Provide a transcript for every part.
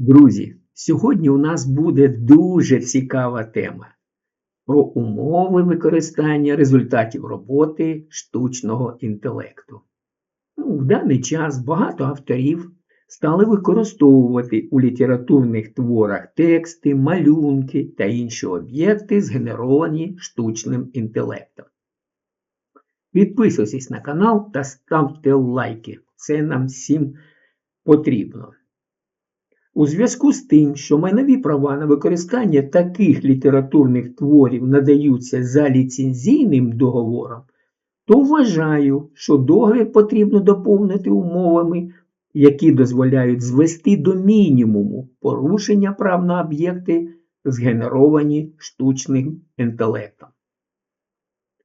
Друзі, сьогодні у нас буде дуже цікава тема про умови використання результатів роботи штучного інтелекту. Ну, в даний час багато авторів стали використовувати у літературних творах тексти, малюнки та інші об'єкти, згенеровані штучним інтелектом. Підписуйтесь на канал та ставте лайки. Це нам всім потрібно. У зв'язку з тим, що майнові права на використання таких літературних творів надаються за ліцензійним договором, то вважаю, що договір потрібно доповнити умовами, які дозволяють звести до мінімуму порушення прав на об'єкти, згенеровані штучним інтелектом.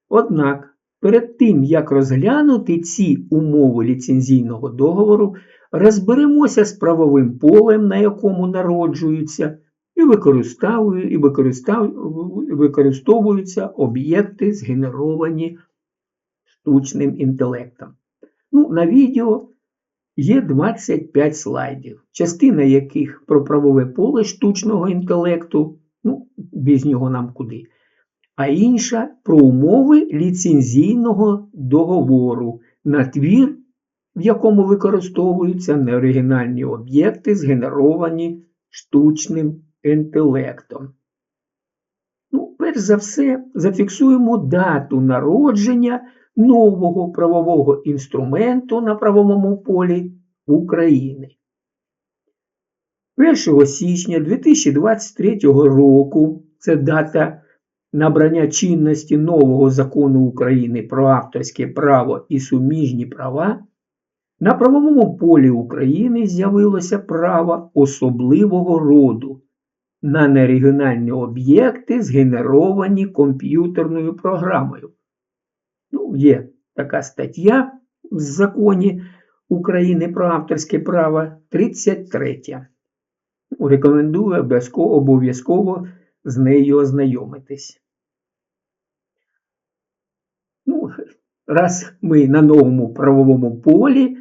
Однак, перед тим, як розглянути ці умови ліцензійного договору, розберемося з правовим полем, на якому народжуються, і використовую- і використовуються об'єкти, згенеровані штучним інтелектом. Ну, на відео є 25 слайдів, частина яких про правове поле штучного інтелекту, ну, без нього нам куди, а інша про умови ліцензійного договору на твір в якому використовуються неоригінальні об'єкти, згенеровані штучним інтелектом. Ну, перш за все, зафіксуємо дату народження нового правового інструменту на правовому полі України. 1 січня 2023 року це дата набрання чинності нового закону України про авторське право і суміжні права. На правовому полі України з'явилося право особливого роду на нерегіональні об'єкти, згенеровані комп'ютерною програмою. Ну, є така стаття в законі України про авторське право 33. Ну, Рекомендую обов'язково з нею ознайомитись. Ну, раз ми на новому правовому полі,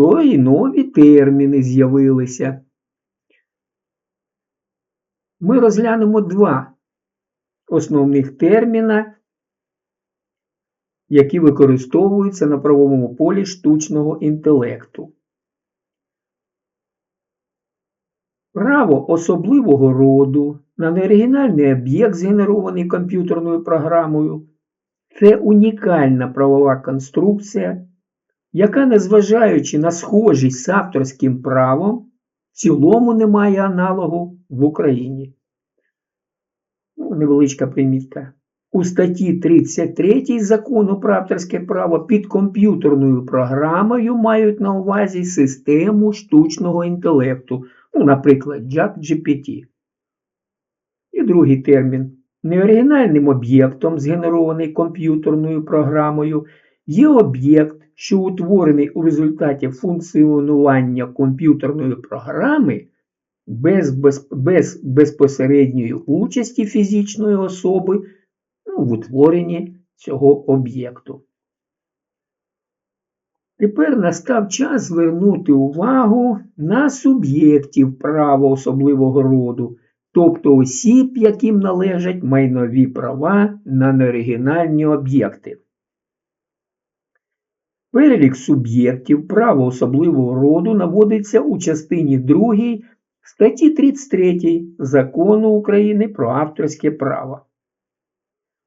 то і нові терміни з'явилися. Ми розглянемо два основних терміна, які використовуються на правовому полі штучного інтелекту. Право особливого роду на неоригінальний об'єкт, згенерований комп'ютерною програмою, це унікальна правова конструкція, яка, незважаючи на схожість з авторським правом, в цілому не має аналогу в Україні. Ну, невеличка примітка. У статті 33 закону про авторське право під комп'ютерною програмою мають на увазі систему штучного інтелекту, ну, наприклад, JAT-GPT. І другий термін. Неоригінальним об'єктом, згенерований комп'ютерною програмою, є об'єкт, що утворений у результаті функціонування комп'ютерної програми без, без, без безпосередньої участі фізичної особи ну, в утворенні цього об'єкту. Тепер настав час звернути увагу на суб'єктів права особливого роду, тобто осіб, яким належать майнові права на неоригінальні об'єкти. Перелік суб'єктів права особливого роду наводиться у частині 2 статті 33 Закону України про авторське право.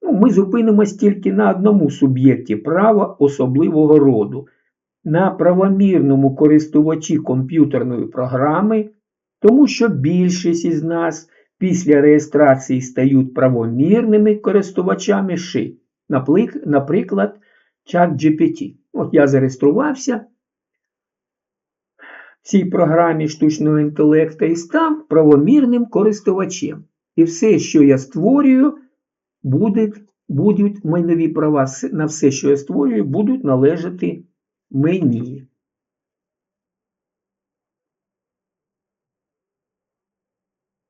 Ну, Ми зупинимось тільки на одному суб'єкті права особливого роду, на правомірному користувачі комп'ютерної програми, тому що більшість із нас після реєстрації стають правомірними користувачами ши, наприклад, ChatGPT. От я зареєструвався в цій програмі штучного інтелекту і став правомірним користувачем. І все, що я створюю, будуть, будуть майнові права на все, що я створюю, будуть належати мені.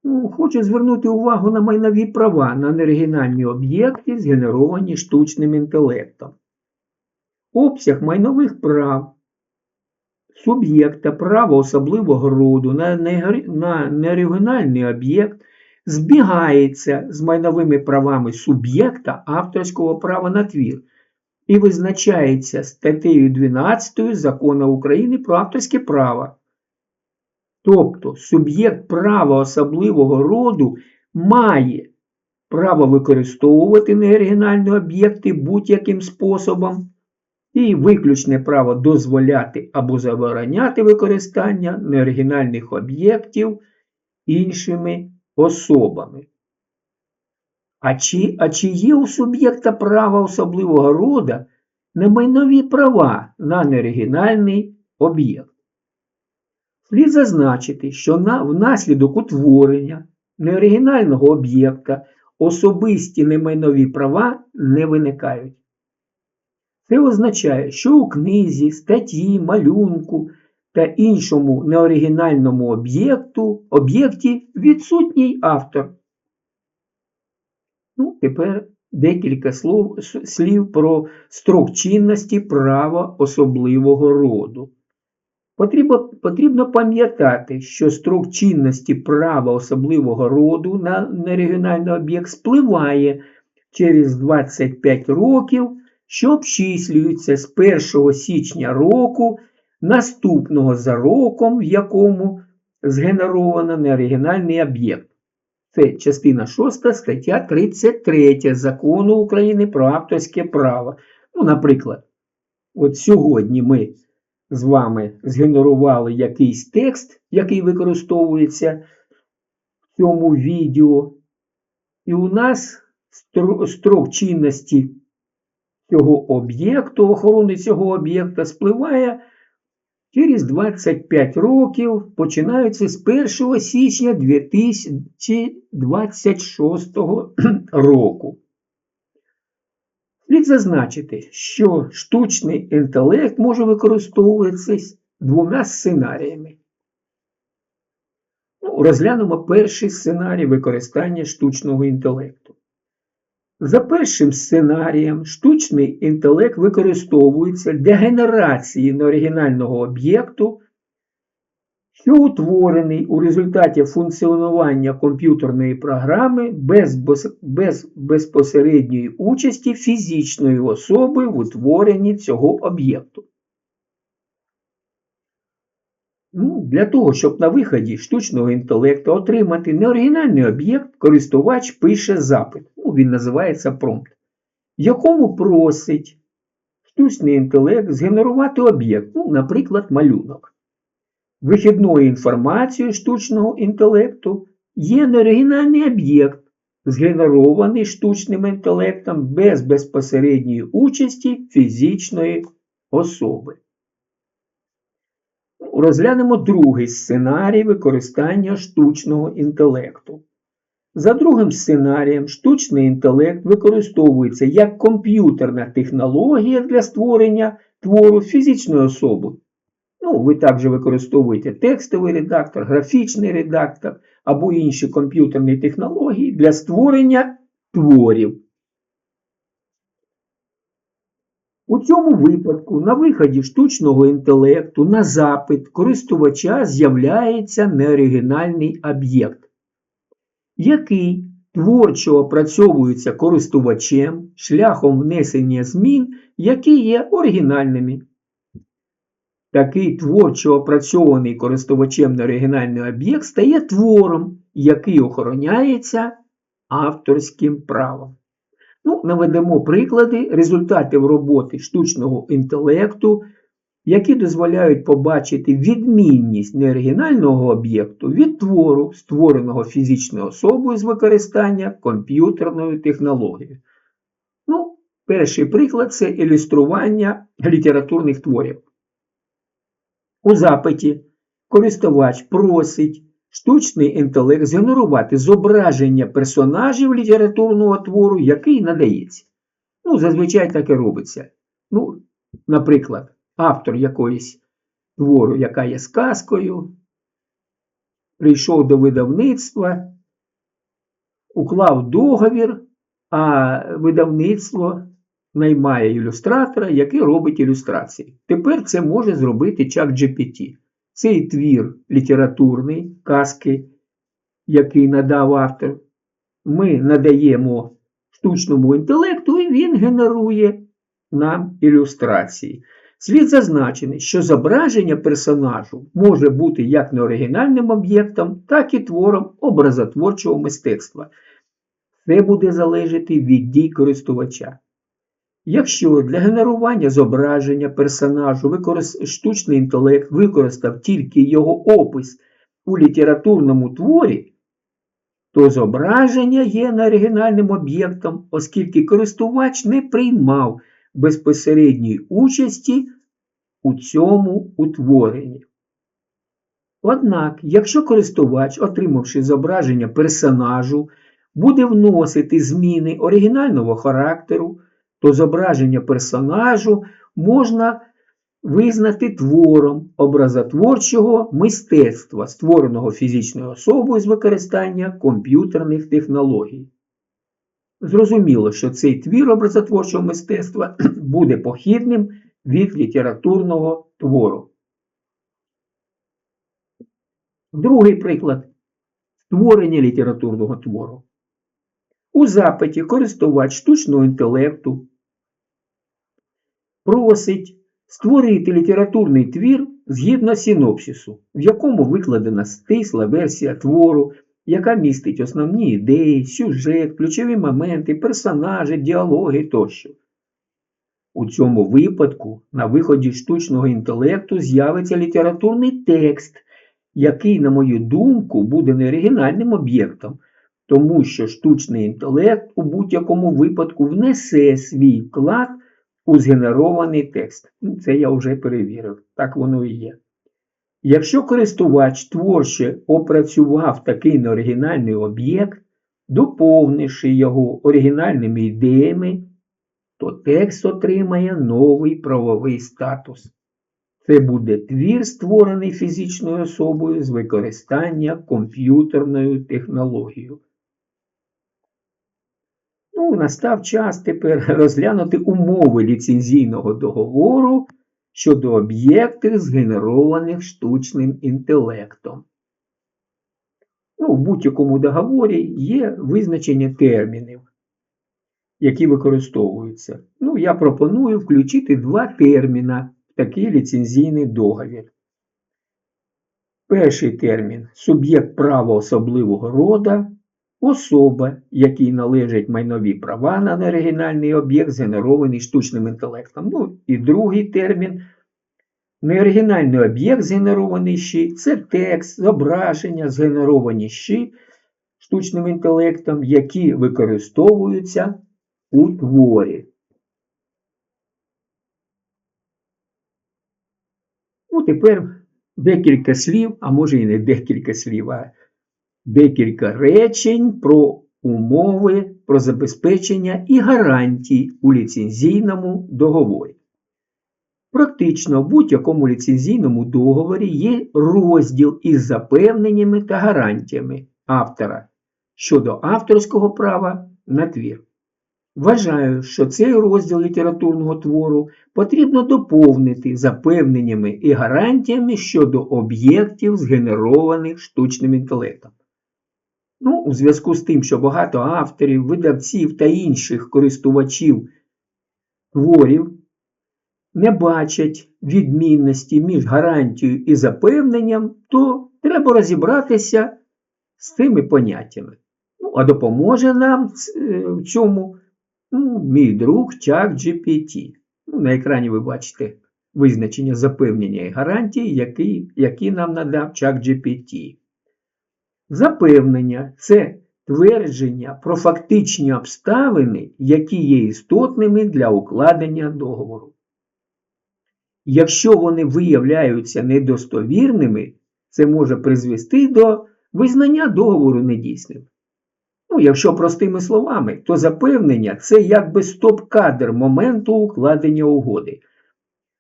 Ну, Хочу звернути увагу на майнові права на неоригінальні об'єкти, згенеровані штучним інтелектом. Обсяг майнових прав суб'єкта права особливого роду на, нерегіональний об'єкт збігається з майновими правами суб'єкта авторського права на твір і визначається статтею 12 Закону України про авторське право. Тобто суб'єкт права особливого роду має право використовувати неоригінальні об'єкти будь-яким способом і виключне право дозволяти або забороняти використання неоригінальних об'єктів іншими особами. А чи, а чи є у суб'єкта права особливого роду немайнові права на неоригінальний об'єкт? Слід зазначити, що на, внаслідок утворення неоригінального об'єкта особисті немайнові права не виникають. Це означає, що у книзі, статті, малюнку та іншому неоригінальному об'єкту об'єкті відсутній автор. Ну, тепер декілька слов, слів про строк чинності права особливого роду. Потрібно, потрібно пам'ятати, що строк чинності права особливого роду на нерегіональний об'єкт спливає через 25 років, що обчислюється з 1 січня року, наступного за роком, в якому згенеровано неоригінальний об'єкт. Це частина 6 стаття 33 Закону України про авторське право. Ну, наприклад, от сьогодні ми з вами згенерували якийсь текст, який використовується в цьому відео, і у нас строк чинності цього об'єкту, охорони цього об'єкта спливає через 25 років, починаючи з 1 січня 2026 року. Слід зазначити, що штучний інтелект може використовуватися двома сценаріями. Ну, розглянемо перший сценарій використання штучного інтелекту. За першим сценарієм, штучний інтелект використовується для генерації неоригінального об'єкту, що утворений у результаті функціонування комп'ютерної програми без, без, без безпосередньої участі фізичної особи в утворенні цього об'єкту. Ну, для того, щоб на виході штучного інтелекту отримати неоригінальний об'єкт, користувач пише запит. Ну, він називається промпт, в якому просить штучний інтелект згенерувати об'єкт, ну, наприклад, малюнок. Вихідною інформацією штучного інтелекту є неоригінальний об'єкт, згенерований штучним інтелектом без безпосередньої участі фізичної особи. Розглянемо другий сценарій використання штучного інтелекту. За другим сценарієм, штучний інтелект використовується як комп'ютерна технологія для створення твору фізичної особи. Ну, ви також використовуєте текстовий редактор, графічний редактор або інші комп'ютерні технології для створення творів. У цьому випадку на виході штучного інтелекту на запит користувача з'являється неоригінальний об'єкт, який творчо опрацьовується користувачем шляхом внесення змін, які є оригінальними. Такий творчо опрацьований користувачем неоригінальний об'єкт стає твором, який охороняється авторським правом. Ну, наведемо приклади результатів роботи штучного інтелекту, які дозволяють побачити відмінність неоригінального об'єкту від твору, створеного фізичною особою з використання комп'ютерної технології. Ну, перший приклад це ілюстрування літературних творів. У запиті користувач просить штучний інтелект згенерувати зображення персонажів літературного твору, який надається. Ну, зазвичай так і робиться. Ну, наприклад, автор якоїсь твору, яка є сказкою, прийшов до видавництва, уклав договір, а видавництво наймає ілюстратора, який робить ілюстрації. Тепер це може зробити чак GPT. Цей твір літературний, казки, який надав автор, ми надаємо штучному інтелекту, і він генерує нам ілюстрації. Слід зазначити, що зображення персонажу може бути як неоригінальним об'єктом, так і твором образотворчого мистецтва. Це буде залежати від дій користувача. Якщо для генерування зображення персонажу штучний інтелект використав тільки його опис у літературному творі, то зображення є неоригінальним об'єктом, оскільки користувач не приймав безпосередньої участі у цьому утворенні. Однак, якщо користувач, отримавши зображення персонажу, буде вносити зміни оригінального характеру, то зображення персонажу можна визнати твором образотворчого мистецтва, створеного фізичною особою з використання комп'ютерних технологій. Зрозуміло, що цей твір образотворчого мистецтва буде похідним від літературного твору. Другий приклад створення літературного твору. У запиті користувач штучного інтелекту просить створити літературний твір згідно синопсису, в якому викладена стисла версія твору, яка містить основні ідеї, сюжет, ключові моменти, персонажі, діалоги тощо. У цьому випадку на виході штучного інтелекту з'явиться літературний текст, який, на мою думку, буде не оригінальним об'єктом, тому що штучний інтелект у будь-якому випадку внесе свій вклад у згенерований текст. Це я вже перевірив, так воно і є. Якщо користувач творче опрацював такий неоригінальний об'єкт, доповнивши його оригінальними ідеями, то текст отримає новий правовий статус. Це буде твір, створений фізичною особою з використання комп'ютерною технологією. Ну, настав час тепер розглянути умови ліцензійного договору щодо об'єктів, згенерованих штучним інтелектом. Ну, В будь-якому договорі є визначення термінів, які використовуються. Ну, Я пропоную включити два терміна в такий ліцензійний договір. Перший термін суб'єкт права особливого рода, особа, якій належать майнові права на неоригінальний об'єкт, згенерований штучним інтелектом. Ну, і другий термін неоригінальний об'єкт, згенерований щи, це текст, зображення, згенеровані щи штучним інтелектом, які використовуються у творі. Ну, тепер декілька слів, а може і не декілька слів, а декілька речень про умови, про забезпечення і гарантії у ліцензійному договорі. Практично в будь-якому ліцензійному договорі є розділ із запевненнями та гарантіями автора щодо авторського права на твір. Вважаю, що цей розділ літературного твору потрібно доповнити запевненнями і гарантіями щодо об'єктів, згенерованих штучним інтелектом. Ну, у зв'язку з тим, що багато авторів, видавців та інших користувачів творів не бачать відмінності між гарантією і запевненням, то треба розібратися з цими поняттями. Ну, а допоможе нам в цьому ну, мій друг Чак GPT. Ну, На екрані ви бачите визначення запевнення і гарантії, які, які нам надав Чак GPT. Запевнення це твердження про фактичні обставини, які є істотними для укладення договору. Якщо вони виявляються недостовірними, це може призвести до визнання договору недійсним. Ну, якщо простими словами, то запевнення це якби стоп-кадр моменту укладення угоди.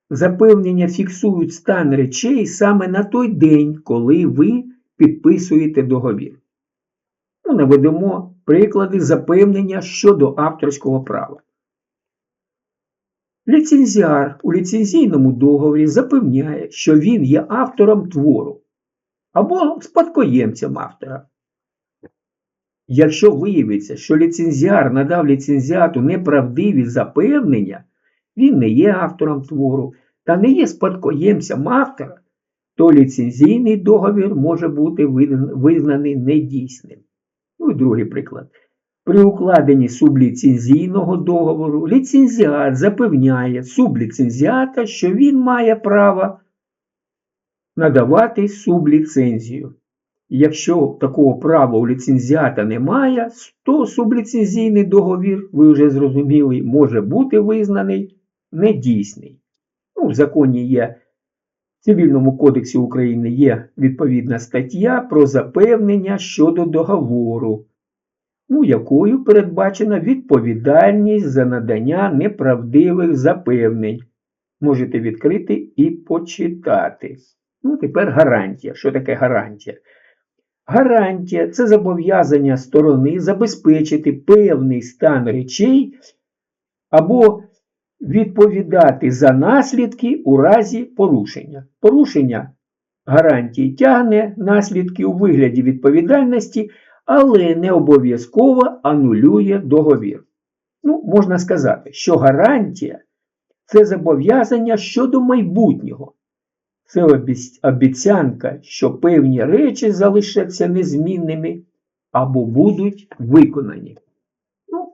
Запевнення фіксують стан речей саме на той день, коли ви підписуєте договір. Ну, Наведемо приклади запевнення щодо авторського права. Ліцензіар у ліцензійному договорі запевняє, що він є автором твору або спадкоємцем автора. Якщо виявиться, що ліцензіар надав ліцензіату неправдиві запевнення, він не є автором твору та не є спадкоємцем автора, то ліцензійний договір може бути визнаний недійсним. Ну і другий приклад. При укладенні субліцензійного договору ліцензіат запевняє субліцензіата, що він має право надавати субліцензію. Якщо такого права у ліцензіата немає, то субліцензійний договір, ви вже зрозуміли, може бути визнаний недійсний. Ну, в законі є, Цивільному кодексі України є відповідна стаття про запевнення щодо договору, ну, якою передбачена відповідальність за надання неправдивих запевнень. Можете відкрити і почитати. Ну, тепер гарантія. Що таке гарантія? Гарантія це зобов'язання сторони забезпечити певний стан речей або відповідати за наслідки у разі порушення. Порушення гарантії тягне наслідки у вигляді відповідальності, але не обов'язково анулює договір. Ну, можна сказати, що гарантія це зобов'язання щодо майбутнього. Це обіцянка, що певні речі залишаться незмінними або будуть виконані. Ну,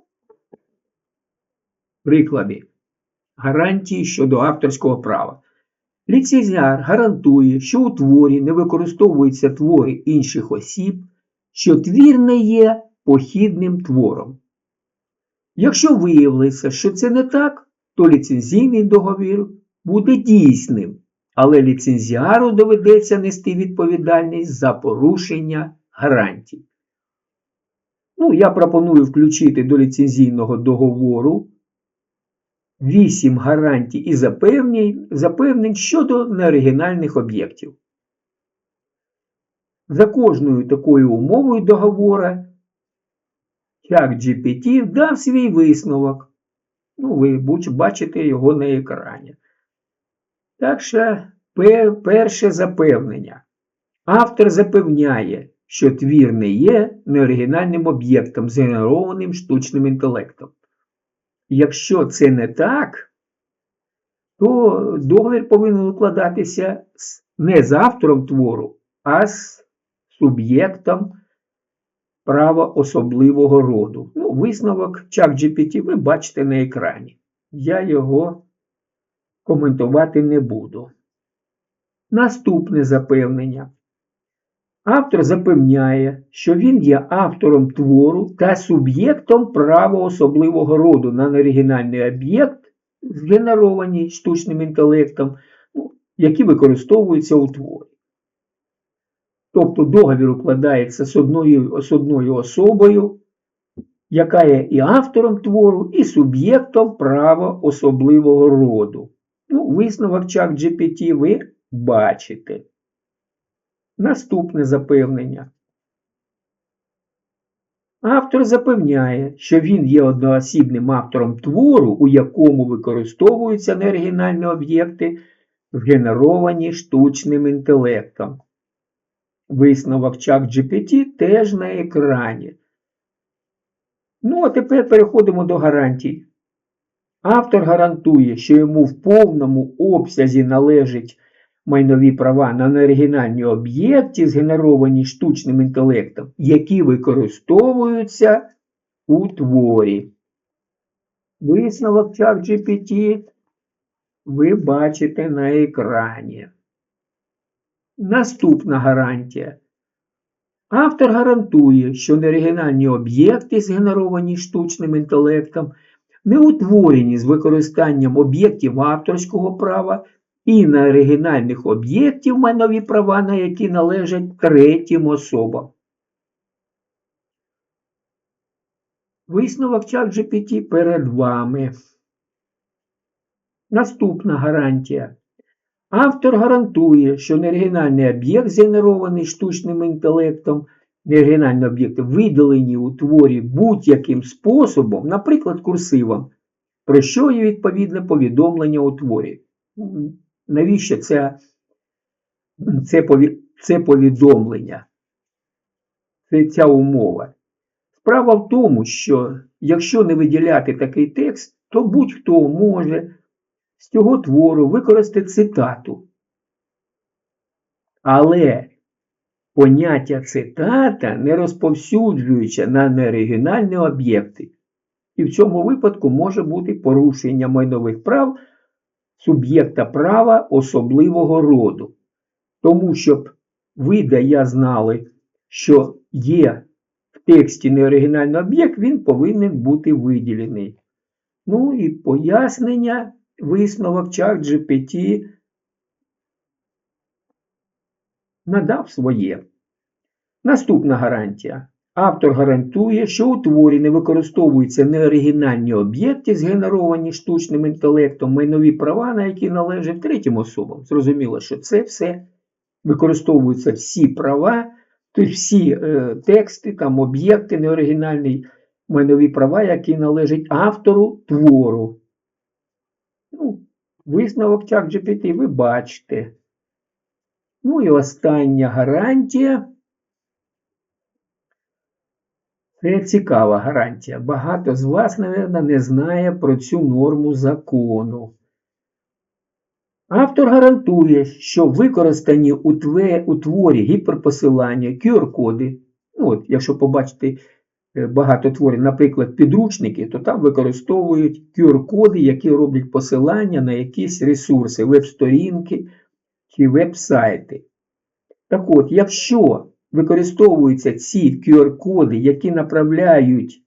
приклади. Гарантії щодо авторського права. Ліцензіар гарантує, що у творі не використовуються твори інших осіб, що твір не є похідним твором. Якщо виявиться, що це не так, то ліцензійний договір буде дійсним, але ліцензіару доведеться нести відповідальність за порушення гарантій. Ну, я пропоную включити до ліцензійного договору 8 гарантій і запевнень, запевнень щодо неоригінальних об'єктів. За кожною такою умовою договора ChatGPT дав свій висновок. Ну, ви буч- бачите його на екрані. Так що перше запевнення. Автор запевняє, що твір не є неоригінальним об'єктом, згенерованим штучним інтелектом. Якщо це не так, то договір повинен укладатися не з автором твору, а з суб'єктом права особливого роду. Ну, висновок ChatGPT ви бачите на екрані. Я його коментувати не буду. Наступне запевнення. Автор запевняє, що він є автором твору та суб'єктом права особливого роду на неоригінальний об'єкт, згенерований штучним інтелектом, ну, які використовуються у творі. Тобто договір укладається з одною, з одною особою, яка є і автором твору, і суб'єктом права особливого роду. Ну, висновок ChatGPT ви бачите. Наступне запевнення. Автор запевняє, що він є одноосібним автором твору, у якому використовуються неоригінальні об'єкти, згенеровані штучним інтелектом. Висновок ChatGPT теж на екрані. Ну, а тепер переходимо до гарантій. Автор гарантує, що йому в повному обсязі належать майнові права на неоригінальні об'єкти, згенеровані штучним інтелектом, які використовуються у творі. Висновок ChatGPT ви бачите на екрані. Наступна гарантія. Автор гарантує, що неоригінальні об'єкти, згенеровані штучним інтелектом, не утворені з використанням об'єктів авторського права і на оригінальних об'єктів майнові права, на які належать третім особам. Висновок ChatGPT перед вами. Наступна гарантія. Автор гарантує, що неоригінальний об'єкт, згенерований штучним інтелектом, неоригінальні об'єкти, видалені у творі будь-яким способом, наприклад, курсивом, про що є відповідне повідомлення у творі. Навіщо це, це, це повідомлення? Це ця умова. Справа в тому, що якщо не виділяти такий текст, то будь-хто може з цього твору використати цитату. Але поняття цитата не розповсюджується на неоригінальні об'єкти. І в цьому випадку може бути порушення майнових прав суб'єкта права особливого роду. Тому щоб ви да я знали, що є в тексті неоригінальний об'єкт, він повинен бути виділений. Ну і пояснення, висновок чат GPT надав своє. Наступна гарантія. Автор гарантує, що у творі не використовуються неоригінальні об'єкти, згенеровані штучним інтелектом, майнові права, на які належать третім особам. Зрозуміло, що це все використовуються всі права, тобто всі е, тексти, там об'єкти, неоригінальні майнові права, які належать автору твору. Ну, висновок чат GPT ви бачите. Ну і остання гарантія. Це цікава гарантія. Багато з вас, мабуть, не знає про цю норму закону. Автор гарантує, що використані у, творі гіперпосилання, QR-коди, ну от, якщо побачите е, багато творів, наприклад, підручники, то там використовують QR-коди, які роблять посилання на якісь ресурси, веб-сторінки чи веб-сайти. Так от, якщо використовуються ці QR-коди, які направляють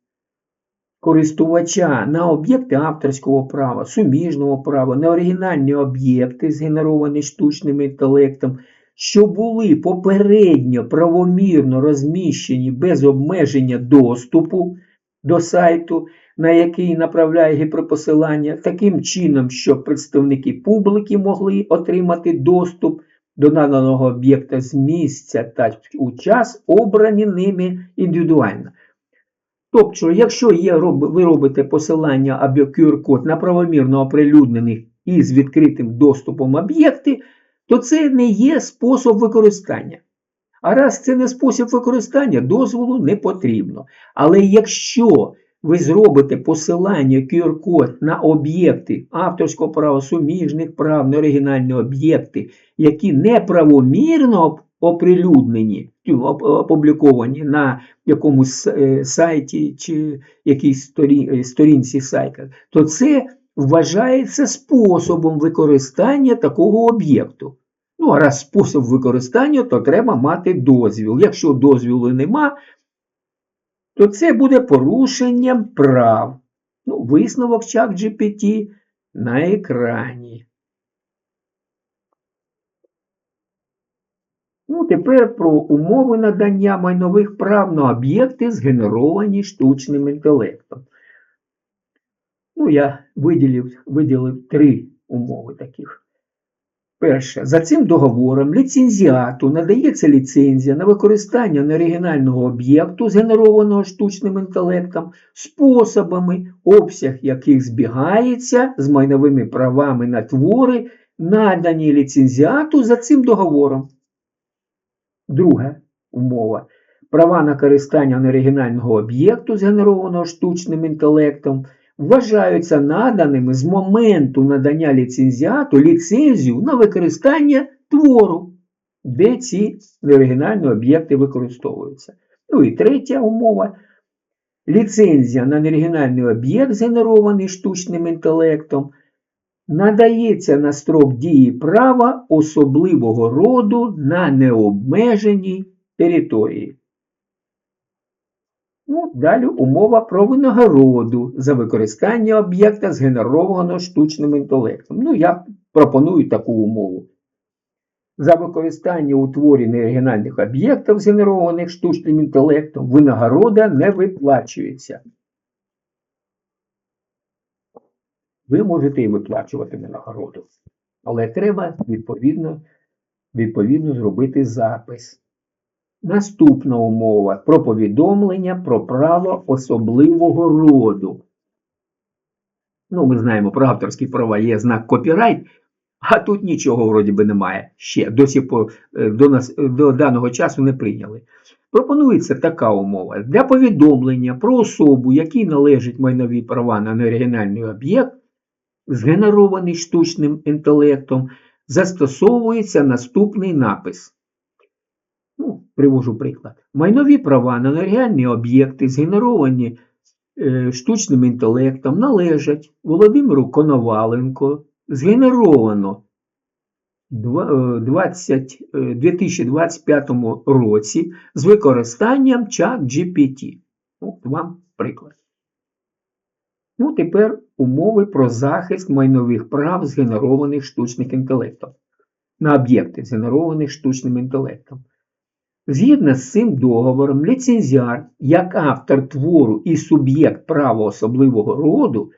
користувача на об'єкти авторського права, суміжного права, на оригінальні об'єкти, згенеровані штучним інтелектом, що були попередньо правомірно розміщені без обмеження доступу до сайту, на який направляє гіперпосилання, таким чином, щоб представники публіки могли отримати доступ до наданого об'єкта з місця та у час, обрані ними індивідуально. Тобто, якщо є, ви робите посилання або QR-код на правомірно оприлюднених і з відкритим доступом об'єкти, то це не є спосіб використання. А раз це не спосіб використання, дозволу не потрібно. Але якщо ви зробите посилання QR-код на об'єкти авторського права, суміжних прав, на оригінальні об'єкти, які неправомірно оприлюднені, ну, опубліковані на якомусь е, сайті чи якійсь е, сторінці сайта, то це вважається способом використання такого об'єкту. Ну, а раз спосіб використання, то треба мати дозвіл. Якщо дозвілу нема, то це буде порушенням прав. Ну, висновок чат GPT на екрані. Ну, тепер про умови надання майнових прав на об'єкти, згенеровані штучним інтелектом. Ну, я виділив, виділив три умови таких. Перше, за цим договором ліцензіату надається ліцензія на використання неоригінального об'єкту, згенерованого штучним інтелектом, способами, обсяг яких збігається з майновими правами на твори, надані ліцензіату за цим договором. Друга умова. Права на користання неоригінального об'єкту, згенерованого штучним інтелектом, вважаються наданими з моменту надання ліцензіату ліцензію на використання твору, де ці неоригінальні об'єкти використовуються. Ну і третя умова. Ліцензія на неоригінальний об'єкт, згенерований штучним інтелектом, надається на строк дії права особливого роду на необмеженій території. Ну, далі умова про винагороду за використання об'єкта, згенерованого штучним інтелектом. Ну, я пропоную таку умову. За використання у творі неоригінальних об'єктів, згенерованих штучним інтелектом, винагорода не виплачується. Ви можете і виплачувати винагороду. Але треба відповідно, відповідно зробити запис. Наступна умова про повідомлення про право особливого роду. Ну, ми знаємо, про авторські права є знак копірайт, а тут нічого вроді би немає. Ще до, сих пор, е, до, нас, е, до даного часу не прийняли. Пропонується така умова. Для повідомлення про особу, якій належать майнові права на неоригінальний об'єкт, згенерований штучним інтелектом, застосовується наступний напис. Ну, привожу приклад. Майнові права на неоригінальні об'єкти, згенеровані е, штучним інтелектом, належать Володимиру Коноваленко, згенеровано два- е, 20, е, 2025 році з використанням чат GPT. От вам приклад. Ну, тепер умови про захист майнових прав, згенерованих штучним інтелектом. На об'єкти, згенерованих штучним інтелектом. Згідно з цим договором, ліцензіар, як автор твору і суб'єкт права особливого роду,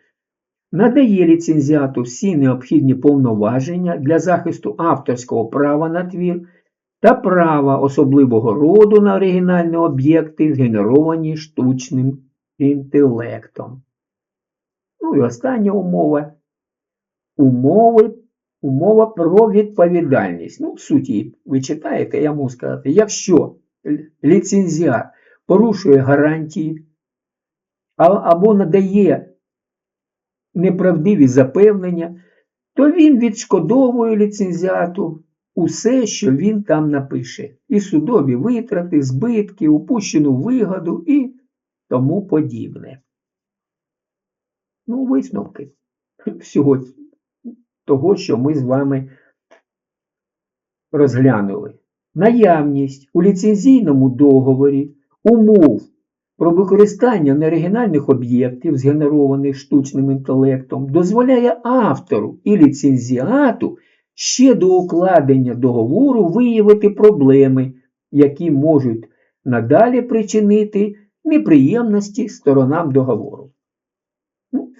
надає ліцензіату всі необхідні повноваження для захисту авторського права на твір та права особливого роду на оригінальні об'єкти, згенеровані штучним інтелектом. Ну і остання умова. Умови, умова про відповідальність. Ну, в суті, ви читаєте, я можу сказати, якщо ліцензіат порушує гарантії або надає неправдиві запевнення, то він відшкодовує ліцензіату усе, що він там напише. І судові витрати, збитки, упущену вигоду і тому подібне. Ну, висновки всього того, що ми з вами розглянули. Наявність у ліцензійному договорі умов про використання неоригінальних об'єктів, згенерованих штучним інтелектом, дозволяє автору і ліцензіату ще до укладення договору виявити проблеми, які можуть надалі причинити неприємності сторонам договору.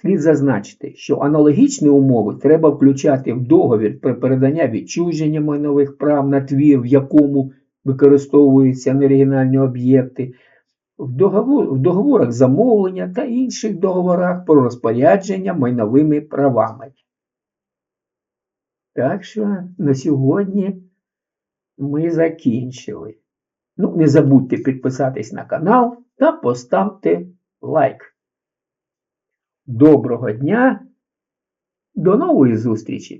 Слід зазначити, що аналогічні умови треба включати в договір про передання відчуження майнових прав на твір, в якому використовуються неоригінальні об'єкти, в, договор, в договорах замовлення та інших договорах про розпорядження майновими правами. Так що на сьогодні ми закінчили. Ну, не забудьте підписатись на канал та поставте лайк. Доброго дня! До нової зустрічі!